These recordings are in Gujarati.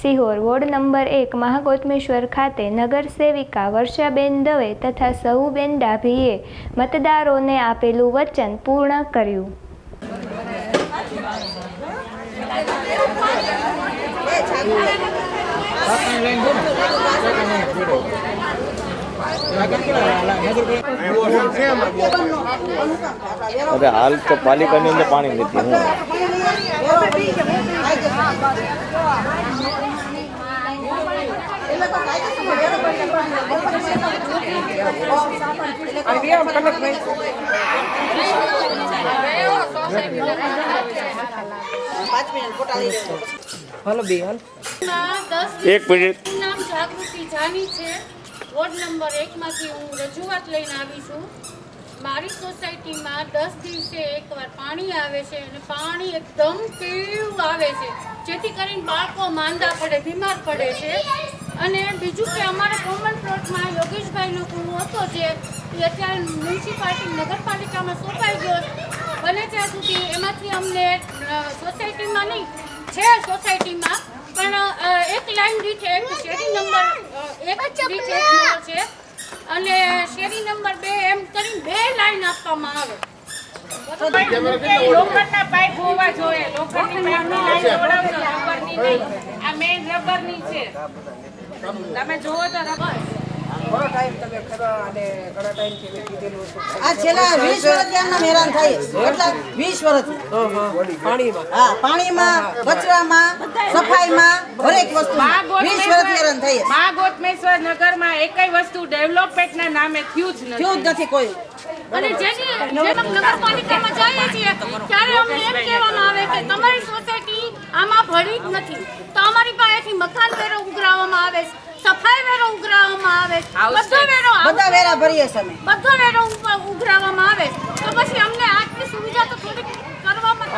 સિહોર વોર્ડ નંબર એક મહાગોતમેશ્વર ખાતે નગર સેવિકા વર્ષાબેન દવે તથા સહુબેન ડાભીએ મતદારોને આપેલું વચન પૂર્ણ કર્યું. હાલ તો પાલિકાની અંદર પાણી નથી હું હાલો બે હાલ. એક મિનિટ. નામ જાગૃતિ જાની છે. વોર્ડ નંબર એકમાંથી હું રજૂઆત લઈને આવી છું. મારી સોસાયટીમાં દસ દિવસે એકવાર પાણી આવે છે અને પાણી એકદમ પીળું આવે છે. જેથી કરીને બાળકો માંદા પડે બીમાર પડે છે. અને બીજું કે અમારા કોમન પ્લોટમાં યોગેશભાઈનો કુવો હતો જે અત્યારે મ્યુનિસિપાલિટી નગરપાલિકામાં સોંપાઈ ગયો બને ત્યાં સુધી એમાંથી અમને સોસાયટીમાં નહીં છે સોસાયટીમાં પણ એક લાઈન દીઠ એક શેરી નંબર એક દીઠ અને શેરી નંબર બે એમ કરીને બે લાઈન આપવામાં આવે. લોખંડના પાઇપ હોવા જોઈએ. લોખંડની પાઇપની લાઈન જોડાવજો રબરની નહીં. આ મેઇન રબરની છે. તમે જુઓ તો રબર. ટાઈમ તમે ખરા અને ઘણા ટાઈમથી મેં કીધેલું હતું. આ છેલ્લા વીસ વર્ષ ત્યારના હેરાન થાય. કેટલા? વીસ વર્ષ. હા, હા. પાણીમાં હા પાણીમાં કચરામાં સફાઈમાં દરેક વસ્તુ વીસ વર્ષ હેરાન થઈ મા ગોતમેશ્વર નગરમાં એકય વસ્તુ ડેવલપમેન્ટના નામે થયું જ નથી. થયું જ નથી કોઈ. અને જેની જેમ નગરપાલિકામાં જઈએ છીએ ત્યારે અમને એમ કહેવામાં આવે કે તમારી સોસાયટી આમાં ભળી જ નથી. તો અમારી પાસેથી મકાન વેરો ઉઘરાવવામાં આવે છે સફાઈ વેરો ઉઘરાવવામાં આવે છે બધો વેરો બધા વેરા ભરીએ છે અમે. બધો વેરો ઉઘરાવવામાં આવે તો પછી અમને આટલી સુવિધા તો થોડીક કરવામાં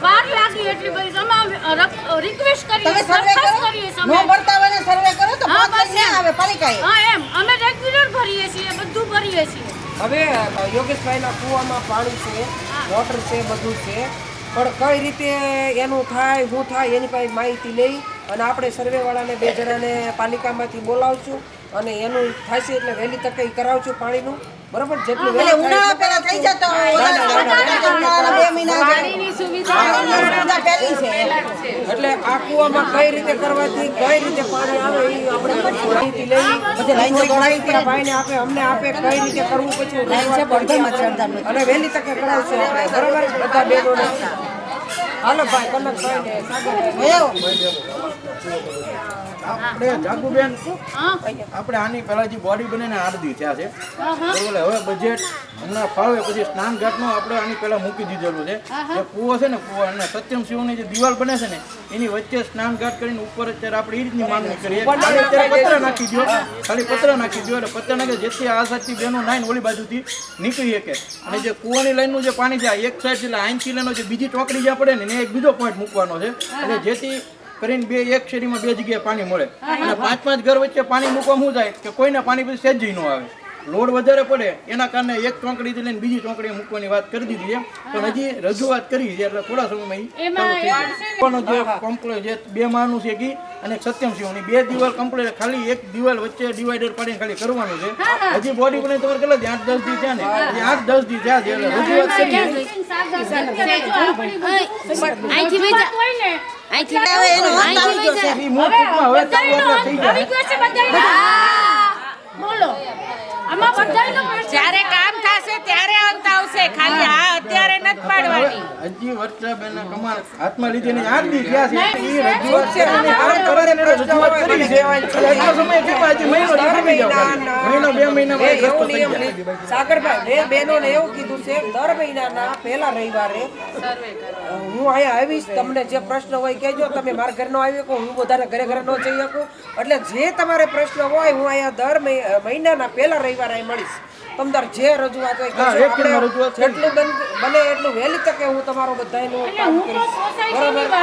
વાર લાગી એટલી બધી. અમે રિક્વેસ્ટ કરીએ કરીએ નો ભરતા હોય સર્વે કરો તો હા, પાંચ. આવે પાલિકાએ. હા એમ. અમે રેગ્યુલર ભરીએ છીએ બધું ભરીએ છીએ. હવે યોગેશભાઈના કૂવામાં પાણી છે વોટર છે બધું છે. પણ કઈ રીતે એનું થાય શું થાય એની પાસે માહિતી લઈ અને આપણે સર્વેવાળાને બે જણાને પાલિકામાંથી બોલાવશું અને એનું થશે એટલે વહેલી તકે કરાવશું પાણીનું. બરોબર? જેટલું વહેલું ઉનાળા પહેલા થઈ જતો. ઉનાળાના બે મહિના પાણીની સુવિધા પહેલી છે. એટલે આ કુવામાં કઈ રીતે કરવાથી કઈ રીતે પાણી આવે એ આપણે માહિતી ગણાવી માહિતી આ ભાઈને આપે અમને આપે કઈ રીતે કરવું પછી લાઈન છે પણ ધર્મ અને વહેલી તકે કરાવશું આપણે. બરોબર? બધા બહેનોને હાલો ભાઈ કનકભાઈ આપણે જાગુબેન આપણે આની પહેલા જે બોડી બનીને આરદી થયા છે. બરોબર હવે બજેટ હમણાં ફાવે પછી સ્નાન ઘાટનું આપણે આની પહેલાં મૂકી દીધેલું છે. જે કૂવો છે ને કૂવો અને સત્યમ શિવની જે દિવાલ બને છે ને એની વચ્ચે સ્નાન ઘાટ કરીને ઉપર અત્યારે આપણે એ રીતની માંગણી કરીએ. અત્યારે પત્ર નાખી દો ખાલી પત્ર નાખી દો એટલે પત્ર નાખે જેથી આ સાઈડથી બેનો નાઈન ઓલી બાજુથી નીકળી શકે. અને જે કૂવાની લાઈનનું જે પાણી છે એક સાઈડ એટલે આઈન કિલોનો જે બીજી ટોકરી જ્યાં પડે ને એને એક બીજો પોઈન્ટ મૂકવાનો છે. એટલે જેથી કરીને બે એક શેરીમાં બે જગ્યાએ પાણી મળે. અને પાંચ પાંચ ઘર વચ્ચે પાણી મૂકવા શું થાય? કે કોઈને પાણી પછી સહેજ ન આવે. લોડ વધારે પડે એના કારણે એક ચોંકડીથી લઈને બીજી ચોકડી મૂકવાની વાત કરી દીધી છે. પણ હજી રજૂઆત કરી છે એટલે થોડા સમયમાં જે કમ્પ્લેટ જે બે માળનું છે કી અને સત્યમસિંહની. બે દિવાલ કમ્પ્લેટ ખાલી એક દિવાલ વચ્ચે ડિવાઈડર પાડીને ખાલી કરવાનું છે. હજી બોડી બને તમારે કેટલા છે? આઠ દસ દી થયા ને? આઠ દસ દી થયા છે એટલે રજૂઆત કરી? બોલો. જ્યારે કામ થશે ત્યારે અંત આવશે. ખાલી આ પાડવાની. હજી વર્ષાબેનના કમાલ હાથમાં લીધીને આઠ દી થયા છે? નહીં, રજૂઆત છે. અને કામ કરે છે રજૂઆત કરી છે. એટલો સમય કેમ હજી મહિનો બે મેં રસ્તો થઈ જાય. લીધો. સાગરભાઈ મેં બહેનોને એવું કીધું છે દર મહિનાના પહેલા રવિવારે હું અહીંયા આવીશ તમને જે પ્રશ્ન હોય કહેજો. તમે મારા ઘર નો આવી શકો હું બધાને ઘરે ઘરે ન જઈ શકું. એટલે જે તમારે પ્રશ્ન હોય હું અહીંયા દર મહિ- મહિનાના પહેલા રવિવારે અહીં મળીશ. તમદાર જે રજૂઆત હોય બન- બને એટલું વહેલી તકે હું તમારો બધાયનું એટલે કામ કરીશ બરાબર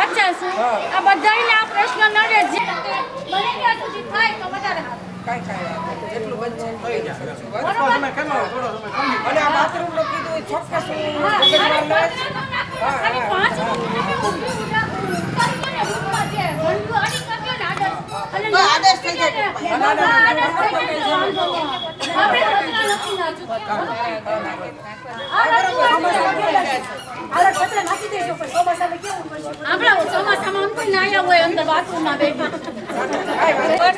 આ બધાયને આ પ્રશ્ન નડે જે બને ત્યાં સુધી થાય તો વધારે કાઈ કાઈ. જેટલું બનશે. બરાબર? થોડો સમય કમાવો, થોડો સમય કમાવો. અને આ બાથરૂમ નો કીધું એ ચોક્કસ હું ખાલી લઈશ. હા, હા, પાંચ હા. મિનિટ ઊભી ચોમાસામાં આમ નાયા હોય અંદર બાથરૂમમાં બેઠા બસ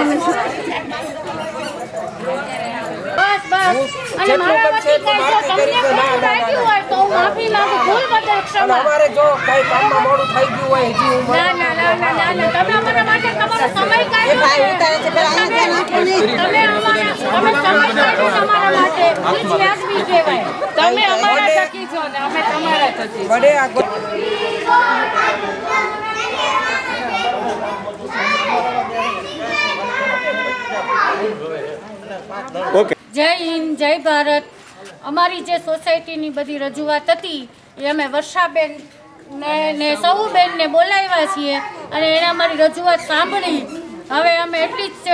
બસ અને મારા વતી જો તમને કોઈ લાગ્યું હોય તો હું માફી માંગુ ભૂલ બદલ અને ક્ષમા અમારે જો કઈ કામમાં મોડું થઈ ગયું હોય હજી હું ના ના ના ના ના ના તમે અમારા માટે તમારો સમય કાઢ્યો ભાઈ છે. તમે અમારા તમે સમય કાઢ્યો તમારા માટે. જ વ્યાજબી કહેવાય. તમે અમારા થકી છો ને અમે તમારા થકી બડે આ ઓકે. જય હિન્દ જય ભારત. અમારી જે સોસાયટીની બધી રજૂઆત હતી એ અમે વર્ષાબેન ને ને સૌ બેનને બોલાવ્યા છીએ અને એને અમારી રજૂઆત સાંભળી. હવે અમે એટલી જ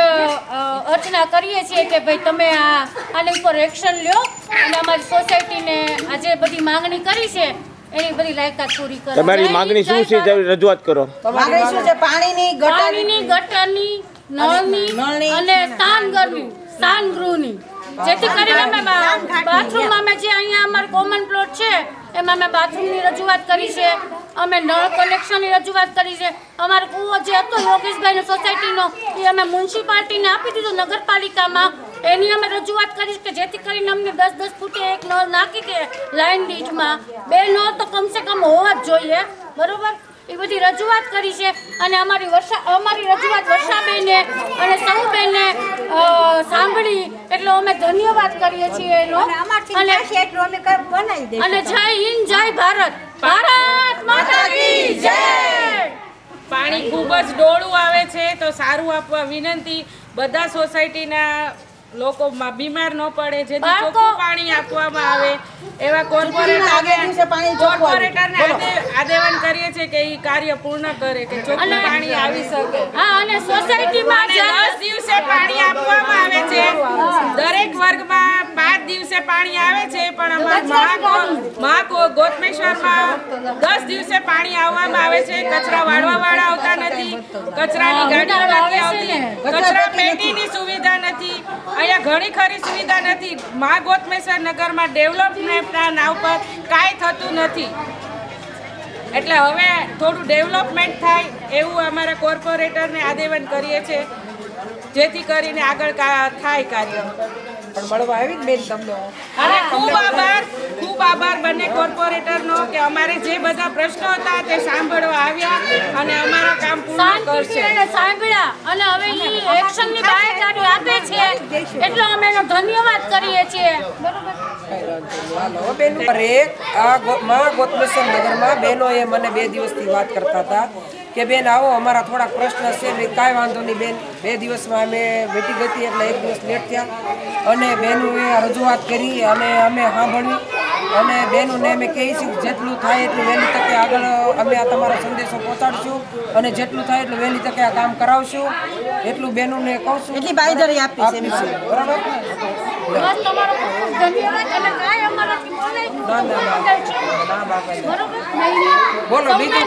અર્ચના કરીએ છીએ કે ભાઈ તમે આ આની ઉપર એક્શન લ્યો અને અમારી સોસાયટીને આ જે બધી માંગણી કરી છે એની બધી લાયકાત પૂરી કરો. તમારી શું છે? રજૂઆત કરો. માગણી શું છે? પાણીની ગટરની. ગટરની નળની. અને સ્નાનગૃહની સ્નાનગૃહની જેથી કરીને અમે બાથરૂમ અમે જે અહીંયા અમારો કોમન પ્લોટ છે એમાં અમે બાથરૂમની રજૂઆત કરી છે. અમે નળ કનેક્શનની રજૂઆત કરી છે. અમારો કૂવો જે હતો યોગેશભાઈનો સોસાયટીનો એ અમે મ્યુનિસિપાલિટીને આપી દીધો નગરપાલિકામાં. એની અમે રજૂઆત કરી કે જેથી કરીને અમને દસ દસ ફૂટે એક નળ નાખી કે લાઈન દીઠમાં બે નળ તો કમસે કમ હોવા જ જોઈએ. બરોબર? એ બધી રજૂઆત કરી છે. અને અમારી વર્ષા અમારી રજૂઆત વર્ષાબેને અને સૌબેને સાંભળી એટલે અમે ધન્યવાદ કરીએ છીએ એનો. અને અને જય હિન્દ જય ભારત. ભારત માતા કી જય! પાણી ખૂબ જ ડોળું આવે છે તો સારું આપવા વિનંતી. બધા સોસાયટીના લોકો બીમાર ન પડે જેથી ચોખ્ખું પાણી આપવામાં આવે. એવા કોર્પોરેટ કોર્પોરેટરને આદેવન કરીએ છીએ કે એ કાર્ય પૂર્ણ કરે કે ચોખ્ખું પાણી આવી શકે. હા અને સોસાયટીમાં દસ દિવસે પાણી આપવામાં આવે છે. દરેક વર્ગમાં દિવસે પાણી આવે છે પણ અમારા મહા- ગોતમેશ્વરમાં દસ દિવસે પાણી આવવામાં આવે છે કચરા વાળવા વાળા આવતા નથી કચરાની ગાડીઓ નથી આવતી કચરા પેટીની સુવિધા નથી અહીંયા ઘણી ખરી સુવિધા નથી. મહા ગોતમેશ્વર નગરમાં ડેવલપમેન્ટના નામ પર કાંઈ થતું નથી. એટલે હવે થોડું ડેવલપમેન્ટ થાય એવું અમારા કોર્પોરેટરને આદેવન કરીએ છીએ જેથી કરીને આગળ કા- થાય કાર્ય. પણ મળવા આવી બેન તમને. અને ખૂબ આભાર ખૂબ આભાર બંને કોર્પોરેટરનો કે અમારે જે બધા પ્રશ્નો હતા તે સાંભળવા આવ્યા અને અમારા કામ પૂર્ણ કરશે. સાંભળ્યા અને હવે ઈ એક્શનની બાહેધરી આપે છે. એટલે અમે એનો ધન્યવાદ કરીએ છીએ. બરોબર બેન. એક આ માં ગોતમેશ્વર નગરમાં બહેનોએ મને બે દિવસથી વાત કરતા હતા. કે બેન આવો અમારા થોડાક પ્રશ્ન છે. ને કાંઈ વાંધો નહીં બેન. બે દિવસમાં અમે વેટી ગઈ એટલે એક દિવસ લેટ થયા. અને બહેનોએ રજૂઆત કરી અને અમે સાંભળી અને બહેનોને અમે કહીએ છીએ જેટલું થાય એટલું વહેલી તકે આગળ અમે આ તમારો સંદેશો પહોંચાડશું. અને જેટલું થાય એટલું વહેલી તકે આ કામ કરાવશું. એટલું બહેનોને કહું છું. એટલી બાંયધરી આપી છે એમ. આપીશું બરાબર? બસ તમારો ખૂબ ખૂબ ધન્યવાદ. અને કાંઈ અમારાથી બોલાય ના. બોલો બીજું?